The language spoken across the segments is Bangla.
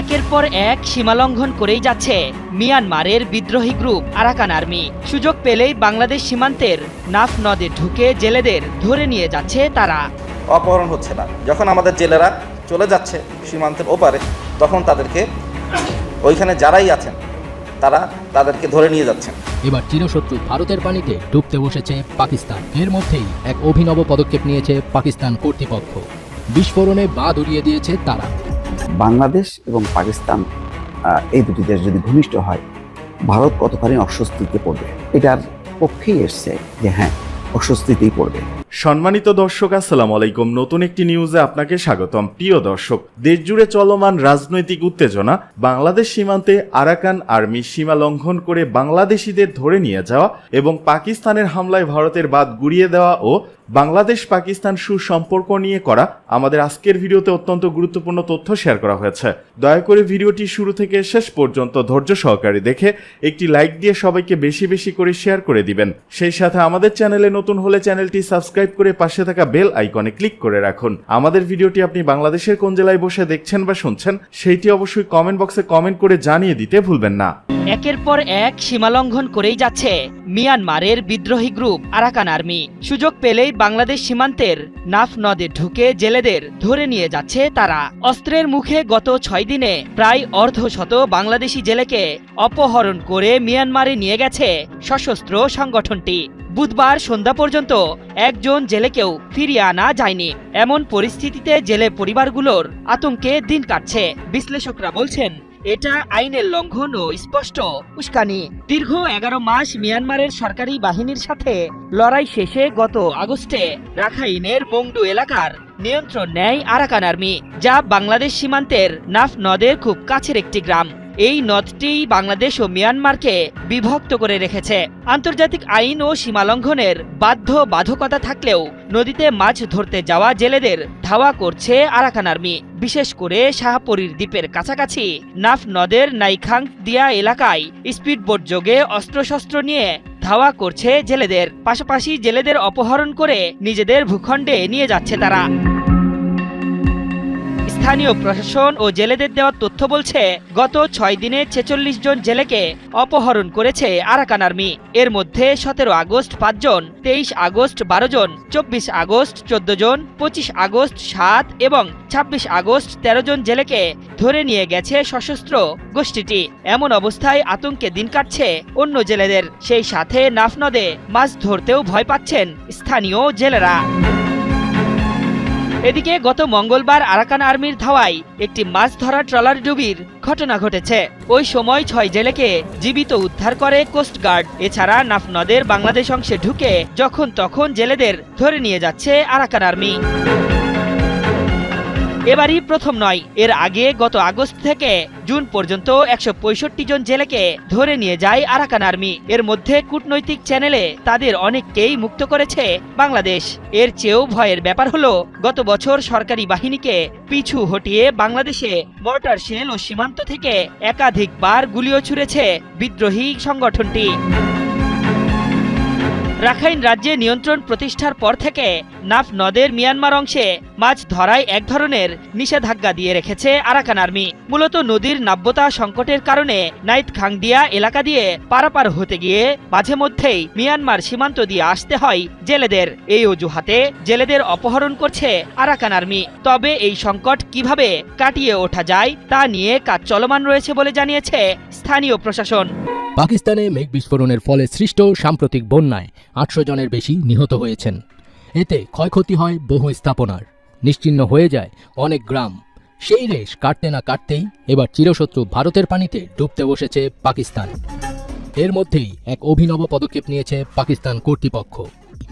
একের পর এক সীমা লঙ্ঘন করেই যাচ্ছে মিয়ানমারের বিদ্রোহী গ্রুপ আরাকান আর্মি। সুযোগ পেলেই বাংলাদেশ সীমান্তের নাফ নদে ঢুকে জেলেদের ধরে নিয়ে যাচ্ছে তারা। অপহরণ হচ্ছে না। যখন আমাদের জেলেরা চলে যাচ্ছে সীমান্তের ওপারে তখন তাদেরকে ওইখানে যারাই আছেন তারা তাদেরকে ধরে নিয়ে যাচ্ছেন। এবার চিরশত্রু ভারতের পানিতে ডুবতে বসেছে পাকিস্তান। এর মধ্যেই এক অভিনব পদক্ষেপ নিয়েছে পাকিস্তান কর্তৃপক্ষ। বিস্ফোরণে বাদ উড়িয়ে দিয়েছে তারা। বাংলাদেশ এবং পাকিস্তান এই দুটি দেশ যদি ঘনিষ্ঠ হয়, ভারত কতখানি অস্বস্তিতে পড়বে? এটার পক্ষেই এসছে যে হ্যাঁ অস্বস্তিতেই পড়বে। সম্মানিত দর্শক, আসসালামু আলাইকুম। নতুন একটি নিউজে আপনাকে স্বাগতম। প্রিয় দর্শক, দেশজুড়ে চলমান রাজনৈতিক উত্তেজনা বাংলাদেশ সীমান্তে আরাকান আর্মি সীমা লঙ্ঘন করে বাংলাদেশিদের ধরে নিয়ে যাওয়া এবং পাকিস্তানের হামলায় ভারতের বাদ গুড়িয়ে দেওয়া ও বাংলাদেশ পাকিস্তান সুসম্পর্ক নিয়ে করা আমাদের আজকের ভিডিওতে অত্যন্ত গুরুত্বপূর্ণ তথ্য শেয়ার করা হয়েছে। দয়া করে ভিডিওটি শুরু থেকে শেষ পর্যন্ত ধৈর্য সহকারে দেখে একটি লাইক দিয়ে সবাইকে বেশি বেশি করে শেয়ার করে দিবেন। সেই সাথে আমাদের চ্যানেলে নতুন হলে চ্যানেলটি সাবস্ক্রাইব করে পাশে থাকা বেল আইকনে ক্লিক করে রাখুন। আমাদের ভিডিওটি আপনি বাংলাদেশের কোন জেলায় বসে দেখছেন বা শুনছেন, সেইটি অবশ্যই কমেন্ট বক্সে কমেন্ট করে জানিয়ে দিতে ভুলবেন না। একের পর এক সীমালঙ্ঘন করেই যাচ্ছে মিয়ানমারের বিদ্রোহী গ্রুপ আরাকান আর্মি। সুযোগ পেলেই বাংলাদেশ সীমান্তের নাফ নদে ঢুকে জেলেদের ধরে নিয়ে যাচ্ছে তারা। অস্ত্রের মুখে গত ছয় দিনে প্রায় অর্ধশত বাংলাদেশি জেলেকে অপহরণ করে মিয়ানমারে নিয়ে গেছে সশস্ত্র সংগঠনটি। বুধবার সন্ধ্যা পর্যন্ত একজন জেলেকেও ফিরিয়ে আনা যায়নি। এমন পরিস্থিতিতে জেলে পরিবারগুলোর আতঙ্কে দিন কাটছে। বিশ্লেষকরা বলছেন, এটা আইনের লঙ্ঘন ও স্পষ্ট। উস্কানি, দীর্ঘ এগারো মাস মিয়ানমারের সরকারি বাহিনীর সাথে লড়াই শেষে গত আগস্টে রাখাইনের মংডু এলাকার নিয়ন্ত্রণ নেয় আরাকান আর্মি, যা বাংলাদেশ সীমান্তের নাফ নদের খুব কাছের একটি গ্রাম। এই নদটি বাংলাদেশ ও মিয়ানমারকে বিভক্ত করে রেখেছে। আন্তর্জাতিক আইন ও সীমালঙ্ঘনের বাধ্য বাধকতা থাকলেও নদীতে মাছ ধরতে যাওয়া জেলেদের ধাওয়া করছে আরাকান আর্মি। বিশেষ করে শাহপরীর দ্বীপের কাছাকাছি নাফ নদের নাইখাং দিয়া এলাকায় স্পিডবোট যোগে অস্ত্রশস্ত্র নিয়ে ধাওয়া করছে জেলেদের। পাশাপাশি জেলেদের অপহরণ করে নিজেদের ভূখণ্ডে নিয়ে যাচ্ছে তারা। স্থানীয় প্রশাসন ও জেলেদের দেওয়া তথ্য বলছে, গত ছয় দিনে ছেচল্লিশ জন জেলেকে অপহরণ করেছে আরাকান আর্মি। এর মধ্যে সতেরো আগস্ট পাঁচজন তেইশ আগস্ট বারো জন, চব্বিশ আগস্ট চোদ্দ জন, পঁচিশ আগস্ট সাত এবং ছাব্বিশ আগস্ট তেরো জন জেলেকে ধরে নিয়ে গেছে সশস্ত্র গোষ্ঠীটি। এমন অবস্থায় আতঙ্কে দিন কাটছে অন্য জেলেদের। সেই সাথে নাফনদে মাছ ধরতেও ভয় পাচ্ছেন স্থানীয় জেলেরা। এদিকে গত মঙ্গলবার আরাকান আর্মির ধাওয়ায় একটি মাছ ধরা ট্রলার ডুবির ঘটনা ঘটেছে। ওই সময় ছয় জেলেকে জীবিত উদ্ধার করে কোস্টগার্ড এছাড়া নাফ নদের বাংলাদেশ অংশে ঢুকে যখন তখন জেলেদের ধরে নিয়ে যাচ্ছে আরাকান আর্মি। এবারই প্রথম নয়। এর আগে গত আগস্ট থেকে জুন পর্যন্ত একশো পঁয়ষট্টি জন জেলেকে ধরে নিয়ে যায় আরাকান আর্মি। এর মধ্যে কূটনৈতিক চ্যানেলে তাদের অনেককেই মুক্ত করেছে বাংলাদেশ। এর চেয়েও ভয়ের ব্যাপার হলো, গত বছর সরকারি বাহিনীকে পিছু হটিয়ে বাংলাদেশে মর্টার শেল ও সীমান্ত থেকে একাধিকবার গুলিও ছুড়েছে বিদ্রোহী সংগঠনটি। রাখাইন রাজ্যে নিয়ন্ত্রণ প্রতিষ্ঠার পর থেকে নাফ নদের মিয়ানমার অংশে মাছ ধরায় এক ধরনের নিষেধাজ্ঞা দিয়ে রেখেছে আরাকান আর্মি। মূলত নদীর নাব্যতা সংকটের কারণে নাইত খাংদিয়া এলাকা দিয়ে পারাপার হতে গিয়ে মাঝে মধ্যেই মিয়ানমার সীমান্ত দিয়ে আসতে হয় জেলেদের। এই অজুহাতে জেলেদের অপহরণ করছে আরাকান আর্মি। তবে এই সংকট কীভাবে কাটিয়ে ওঠা যায় তা নিয়ে কাজ চলমান রয়েছে বলে জানিয়েছে স্থানীয় প্রশাসন। পাকিস্তানে মেঘ বিস্ফোরণের ফলে সৃষ্ট সাম্প্রতিক বন্যায় আটশো জনের বেশি নিহত হয়েছেন। এতে ক্ষয়ক্ষতি হয় বহু স্থাপনার। নিশ্চিহ্ন হয়ে যায় অনেক গ্রাম। সেই রেশ কাটতে না কাটতেই এবার চিরশত্রু ভারতের পানিতে ডুবতে বসেছে পাকিস্তান। এর মধ্যেই এক অভিনব পদক্ষেপ নিয়েছে পাকিস্তান কর্তৃপক্ষ।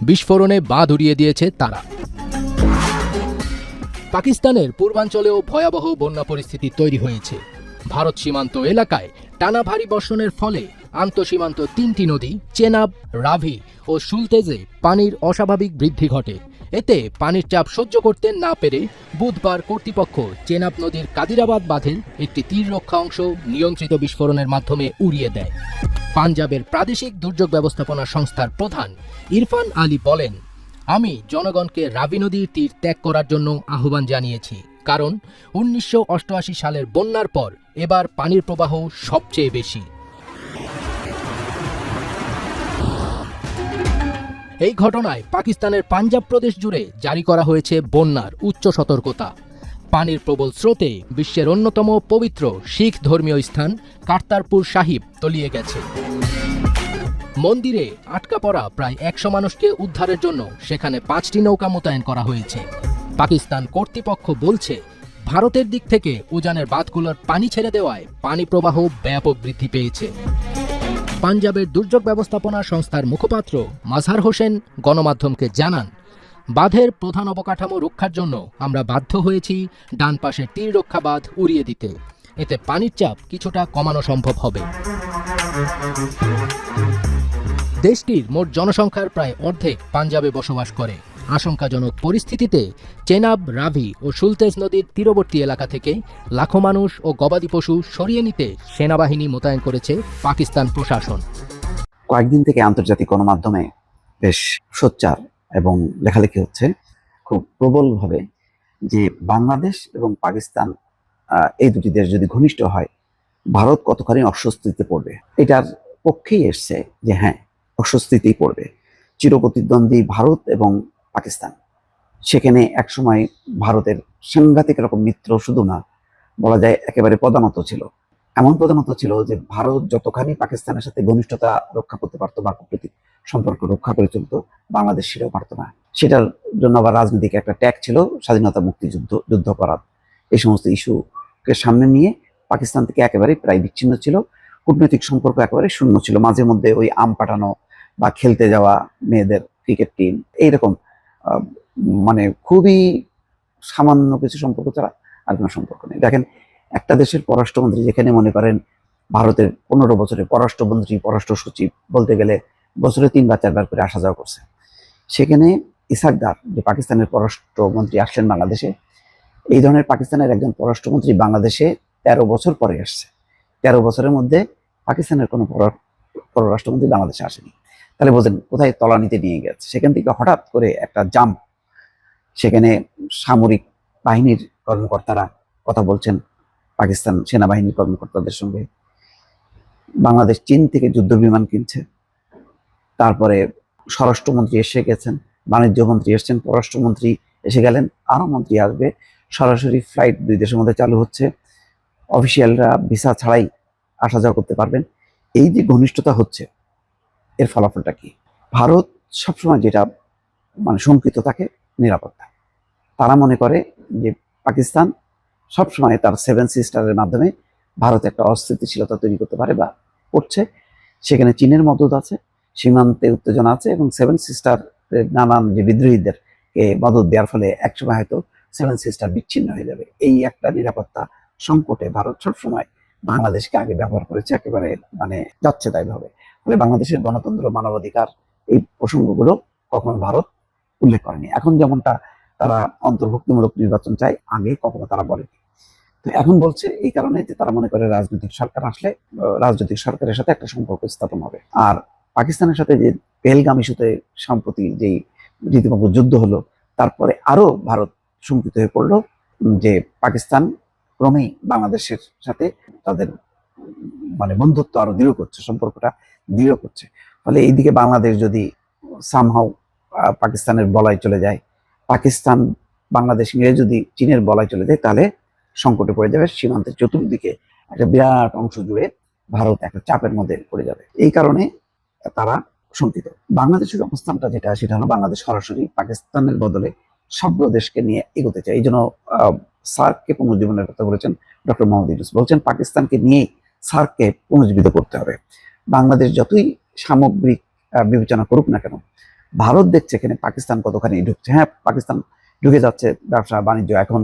বিস্ফোরণে বাঁধ উড়িয়ে দিয়েছে তারা। পাকিস্তানের পূর্বাঞ্চলেও ভয়াবহ বন্যা পরিস্থিতি তৈরি হয়েছে। ভারত সীমান্ত এলাকায় টানা ভারী বর্ষণের ফলে আন্তঃসীমান্ত তিনটি নদী চেনাব রাভি ও সুলতেজে পানির অস্বাভাবিক বৃদ্ধি ঘটে। এতে পানির চাপ সহ্য করতে না পেরে বুধবার কর্তৃপক্ষ চেনাব নদীর কাদিরাবাদ বাঁধের একটি তীর রক্ষা অংশ নিয়ন্ত্রিত বিস্ফোরণের মাধ্যমে উড়িয়ে দেয়। পাঞ্জাবের প্রাদেশিক দুর্যোগ ব্যবস্থাপনা সংস্থার প্রধান ইরফান আলী বলেন, আমি জনগণকে রাবি নদীর তীর ত্যাগ করার জন্য আহ্বান জানিয়েছি, কারণ উনিশশো অষ্টআশি সালের বন্যার পর এবার পানির প্রবাহ সবচেয়ে বেশি। এই ঘটনায় পাকিস্তানের পাঞ্জাব প্রদেশ জুড়ে জারি করা হয়েছে বন্যার উচ্চ সতর্কতা। পানির প্রবল স্রোতে বিশ্বের অন্যতম পবিত্র শিখ ধর্মীয় স্থান কার্তারপুর সাহিব তলিয়ে গেছে। মন্দিরে আটকা পড়া প্রায় একশো মানুষকে উদ্ধারের জন্য সেখানে পাঁচটি নৌকা মোতায়েন করা হয়েছে। পাকিস্তান কর্তৃপক্ষ বলছে, ভারতের দিক থেকে উজানের বাঁধগুলোর পানি ছেড়ে দেওয়ায় পানি প্রবাহ ব্যাপক বৃদ্ধি পেয়েছে। পাঞ্জাবের দুর্যোগ ব্যবস্থাপনা সংস্থার মুখপাত্র মাজহার হোসেন গণমাধ্যমকে জানান, বাঁধের প্রধান অবকাঠামো রক্ষার জন্য আমরা বাধ্য হয়েছি ডান পাশের তীর রক্ষা বাঁধ উড়িয়ে দিতে। এতে পানির চাপ কিছুটা কমানো সম্ভব হবে। দেশটির মোট জনসংখ্যার প্রায় অর্ধেক পাঞ্জাবে বসবাস করে। আশঙ্কাজনক পরিস্থিতিতে চেনাব রাভি ও সুলতেজ নদীর তীরবর্তী এলাকা থেকে লাখো মানুষ ও গবাদি পশু সরিয়ে নিতে সেনাবাহিনী মোতায়েন করেছে পাকিস্তান প্রশাসন। কয়েকদিন থেকে আন্তর্জাতিক গণমাধ্যমে বেশ সোচ্চার এবং লেখালেখি হচ্ছে খুব প্রবলভাবে যে বাংলাদেশ এবং পাকিস্তান এই দুটি দেশ যদি ঘনিষ্ঠ হয়, ভারত কতখানি অস্বস্তিতে পড়বে? এটার পক্ষেই এসছে যে হ্যাঁ অস্বস্তিতেই পড়বে। চিরপ্রতিদ্বন্দ্বী ভারত এবং পাকিস্তান। সেখানে একসময় ভারতের সাংঘাতিক রকম মিত্র শুধু না, বলা যায় একেবারে প্রধানত ছিল। এমন প্রধানত ছিল যে ভারত যতখানি পাকিস্তানের সাথে ঘনিষ্ঠতা রক্ষা করতে পারতো বা কূটনৈতিক সম্পর্ক রক্ষা করে চলতো, বাংলাদেশ সেটাও পারতো না। সেটার জন্য আবার রাজনৈতিক একটা ট্যাগ ছিল স্বাধীনতা মুক্তিযুদ্ধ যুদ্ধাপরাধ এই সমস্ত ইস্যুকে সামনে নিয়ে পাকিস্তান থেকে একেবারে প্রায় বিচ্ছিন্ন ছিল। কূটনৈতিক সম্পর্ক একেবারে শূন্য ছিল। মাঝে মধ্যে ওই আম পাঠানো বা খেলতে যাওয়া মেয়েদের ক্রিকেট টিম, এইরকম মানে খুবই সামান্য কিছু সম্পর্ক ছাড়া আর কোনো সম্পর্ক নেই। দেখেন, একটা দেশের পররাষ্ট্রমন্ত্রী যেখানে মনে করেন ভারতের পনেরো বছরে পররাষ্ট্রমন্ত্রী, পররাষ্ট্র সচিব বলতে গেলে বছরে তিনবার, চারবার করে আসা যাওয়া করছে। সেখানে ইসাকদার, যে পাকিস্তানের পররাষ্ট্রমন্ত্রী আসলেন বাংলাদেশে, এই ধরনের পাকিস্তানের একজন পররাষ্ট্রমন্ত্রী বাংলাদেশে তেরো বছর পরে আসছে। তেরো বছরের মধ্যে পাকিস্তানের কোনো পর- পররাষ্ট্রমন্ত্রী বাংলাদেশে আসেনি। তাহলে বোঝেন কোথায় তলানিতে নিয়ে গেছে? সেখান থেকে হঠাৎ করে একটা জাম্প সেখানে সামরিক বাহিনীর কর্মকর্তারা কথা বলছেন, পাকিস্তান সেনাবাহিনীর কর্মকর্তাদের সঙ্গে। বাংলাদেশ চীন থেকে যুদ্ধ বিমান কিনছে, তারপরে স্বরাষ্ট্রমন্ত্রী এসে গেছেন, বাণিজ্য মন্ত্রী এসেছেন, পররাষ্ট্রমন্ত্রী এসে গেলেন, আরও মন্ত্রী আসবে। সরাসরি ফ্লাইট দুই দেশের মধ্যে চালু হচ্ছে। অফিসিয়ালরা ভিসা ছাড়াই আসা যাওয়া করতে পারবেন। এই যে ঘনিষ্ঠতা হচ্ছে এর ফলাফলটা কি? ভারত সবসময় যেটা মানে শঙ্কিত থাকে, নিরাপত্তা। তারা মনে করে যে পাকিস্তান সবসময় তার সেভেন সিস্টারের মাধ্যমে ভারত একটা অস্থিতিশীলতা তৈরি করতে পারে বা করছে। সেখানে চীনের মদত আছে, সীমান্তে উত্তেজনা আছে এবং সেভেন সিস্টার নানান যে বিদ্রোহীদেরকে মদত দেওয়ার ফলে একসময় হয়তো সেভেন সিস্টার বিচ্ছিন্ন হয়ে যাবে। এই একটা নিরাপত্তা সংকটে ভারত সবসময় বাংলাদেশকে আগে ব্যবহার করেছে, একেবারে মানে যাচ্ছে তাই ফলে বাংলাদেশের গণতন্ত্র, মানবাধিকার এই প্রসঙ্গগুলো কখনো ভারত উল্লেখ করেনি। এখন যেমনটা তারা অন্তর্ভুক্তিমূলক নির্বাচন চায়, আগে কখনো তারা বলেনি। তো এখন বলছে এই কারণে যে তারা মনে করে রাজনৈতিক সরকার আসলে রাজনৈতিক সরকারের সাথে একটা সম্পর্ক স্থাপন হবে। আর পাকিস্তানের সাথে যে পেহেলগাম ইস্যুতে সম্প্রতি যেই রীতিমতো যুদ্ধ হলো, তারপরে আরও ভারত শঙ্কিত হয়ে পড়ল যে পাকিস্তান ক্রমেই বাংলাদেশের সাথে তাদের মানে বন্ধুত্ব আরও দৃঢ় করছে সম্পর্কটা। দৃঢ় করছে। ফলে এইদিকে বাংলাদেশ যদি সামহাও পাকিস্তানের বলায় চলে যায়, পাকিস্তান বাংলাদেশ মিলে যদি চীনের বলায় চলে যায়, তাহলে সংকটে পড়ে যাবে, সীমান্তের চতুর্দিকে একটা বিরাট অংশ জুড়ে ভারত একটা চাপের মধ্যে পড়ে যাবে। এই কারণে তারা শঙ্কিত। বাংলাদেশের অবস্থানটা যেটা, সেটা হলো বাংলাদেশ সরাসরি পাকিস্তানের বদলে সব দেশকে নিয়ে এগোতে চায়। এই জন্য সার্ককে পুনর্জীবনের কথা বলেছেন ডক্টর মোহাম্মদ ইউনুস। বলছেন, পাকিস্তানকে নিয়েই সার্ককে পুনর্জীবিত করতে হবে। বাংলাদেশ যতই সামগ্রিক বিবেচনা করুক না কেন, ভারত দেখছে এখানে পাকিস্তান কতখানি ঢুকছে। হ্যাঁ পাকিস্তান ঢুকে যাচ্ছে ব্যবসা, বাণিজ্য এখন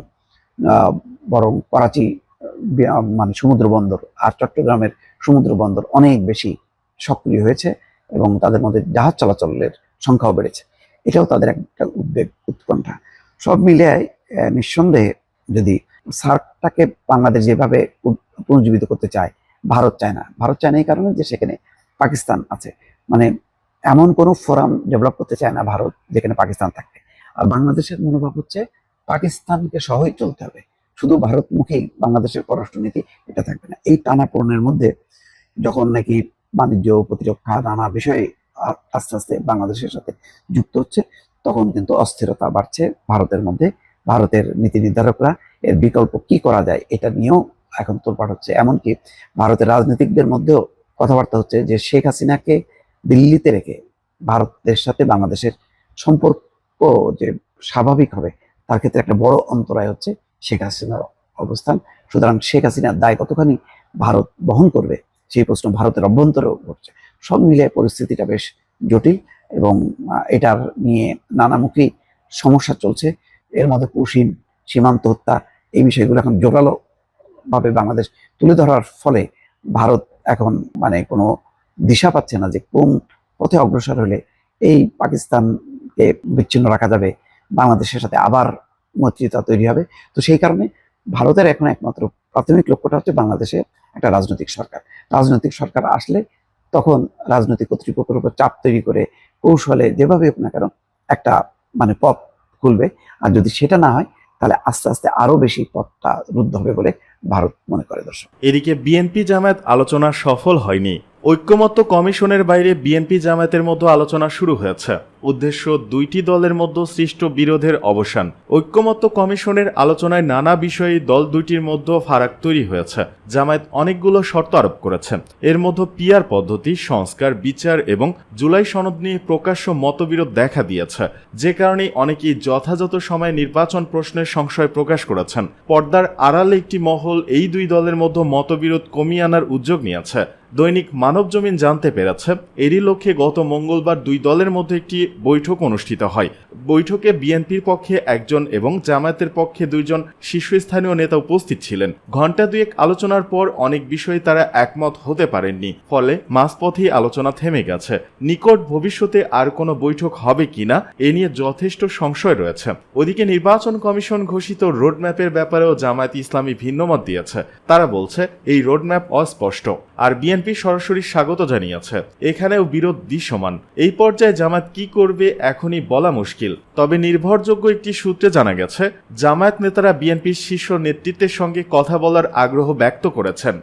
বরং করাচি মানে সমুদ্র বন্দর আর চট্টগ্রামের সমুদ্র বন্দর অনেক বেশি সক্রিয় হয়েছে এবং তাদের মধ্যে জাহাজ চলাচলের সংখ্যাও বেড়েছে। এটাও তাদের একটা উদ্বেগ, উৎকণ্ঠা। সব মিলে নিঃসন্দেহে যদি সার্কটাকে বাংলাদেশ যেভাবে পুনর্জীবিত করতে চায় ভারত চায় না। ভারত চায় না এই কারণে যে সেখানে পাকিস্তান আছে। মানে এমন কোনো ফোরাম ডেভেলপ করতে চায় না ভারত যেখানে পাকিস্তান থাকবে। আর বাংলাদেশের মনোভাব হচ্ছে পাকিস্তানকে সহই চলতে হবে। শুধু ভারতমুখী বাংলাদেশের পররাষ্ট্রনীতি এটা থাকবে না। এই টানাপোড়েনের মধ্যে যখন নাকি বাণিজ্য, প্রতিরক্ষা, নানা বিষয়ে আস্তে আস্তে বাংলাদেশের সাথে যুক্ত হচ্ছে, তখন কিন্তু অস্থিরতা বাড়ছে ভারতের মধ্যে। ভারতের নীতি নির্ধারকরা এর বিকল্প কি করা যায় এটা নিয়েও এখন তোলপাড় হচ্ছে। এমনকি ভারতের রাজনীতিকদের মধ্যেও কথাবার্তা হচ্ছে যে শেখ হাসিনাকে দিল্লিতে রেখে ভারতের সাথে বাংলাদেশের সম্পর্ক যে স্বাভাবিক হবে, তার ক্ষেত্রে একটা বড় অন্তরায় হচ্ছে শেখ হাসিনার অবস্থান। সুতরাং শেখ হাসিনার দায় কতখানি ভারত বহন করবে, সেই প্রশ্ন ভারতের অভ্যন্তরেও ঘটছে। সব মিলে পরিস্থিতিটা বেশ জটিল এবং এটার নিয়ে নানামুখী সমস্যা চলছে। এর মধ্যে পুশিন সীমান্ত হত্যা এই বিষয়গুলো এখন জোরালো ভাবে বাংলাদেশ তুলে ধরার ফলে ভারত এখন মানে কোনো দিশা পাচ্ছে না যে কোন পথে অগ্রসর হলে এই পাকিস্তানকে বিচ্ছিন্ন রাখা যাবে, বাংলাদেশের সাথে আবার মৈত্রীতা তৈরি হবে। তো সেই কারণে ভারতের এখন একমাত্র প্রাথমিক লক্ষ্যটা হচ্ছে বাংলাদেশে একটা রাজনৈতিক সরকার। রাজনৈতিক সরকার আসলে তখন রাজনৈতিক কর্তৃপক্ষের উপর চাপ তৈরি করে কৌশলে যেভাবে হোক না কেন একটা মানে পথ খুলবে। আর যদি সেটা না হয়, তাহলে আস্তে আস্তে আরও বেশি পথটা রুদ্ধ হবে বলে ভারত মনে করে, দর্শক। এদিকে বিএনপি জামায়াত আলোচনা সফল হয়নি। ঐক্যমত্য কমিশনের বাইরে বিএনপি জামায়াতের মধ্যে আলোচনা শুরু হয়েছে। উদ্দেশ্য দুইটি দলের মধ্যে সৃষ্ট বিরোধের অবসান। ঐক্যমত্য কমিশনের আলোচনায় নানা বিষয়ে দল দুইটির মধ্যে ফারাক তৈরি হয়েছে। জামায়াত অনেকগুলো শর্ত আরোপ করেছে। এর মধ্যে পিয়ার পদ্ধতি, সংস্কার, বিচার এবং জুলাই সনদ নিয়ে প্রকাশ্য মতবিরোধ দেখা দিয়েছে। যে কারণে অনেকেই যথাযথ সময়ে নির্বাচন প্রশ্নের সংশয় প্রকাশ করেছেন। পর্দার আড়ালে একটি মহল এই দুই দলের মধ্যে মতবিরোধ কমিয়ে আনার উদ্যোগ নিয়েছে। দৈনিক মানবজমিন জানতে পেরেছে, এরই লক্ষ্যে গত মঙ্গলবার দুই দলের মধ্যে একটি বৈঠক অনুষ্ঠিত হয়। বৈঠকে বিএনপির পক্ষে একজন এবং জামায়াতের পক্ষে দুইজন শীর্ষস্থানীয় নেতা উপস্থিত ছিলেন। ঘণ্টা দুয়েক আলোচনার পর অনেক বিষয়ে তারা একমত হতে পারেননি। ফলে মাঝপথেই আলোচনা থেমে গেছে। নিকট ভবিষ্যতে আর কোনো বৈঠক হবে কিনা এ নিয়ে যথেষ্ট সংশয় রয়েছে। ওদিকে নির্বাচন কমিশন ঘোষিত রোডম্যাপের ব্যাপারেও জামায়াত ইসলামী ভিন্নমত দিয়েছে। তারা বলছে, এই রোডম্যাপ অস্পষ্ট। আর বিএনপি সরাসরি স্বাগত জানিয়েছে। এখানেও বিরোধ দৃশ্যমান। এই পর্যায়ে জামায়াত কি করবে এখনই বলা মুশকিল। তবে নির্ভরযোগ্য একটি সূত্রে জানা গেছে, জামায়াত নেতারা বিএনপির শীর্ষ নেতৃত্বের সঙ্গে কথা বলার আগ্রহ ব্যক্ত করেছেন।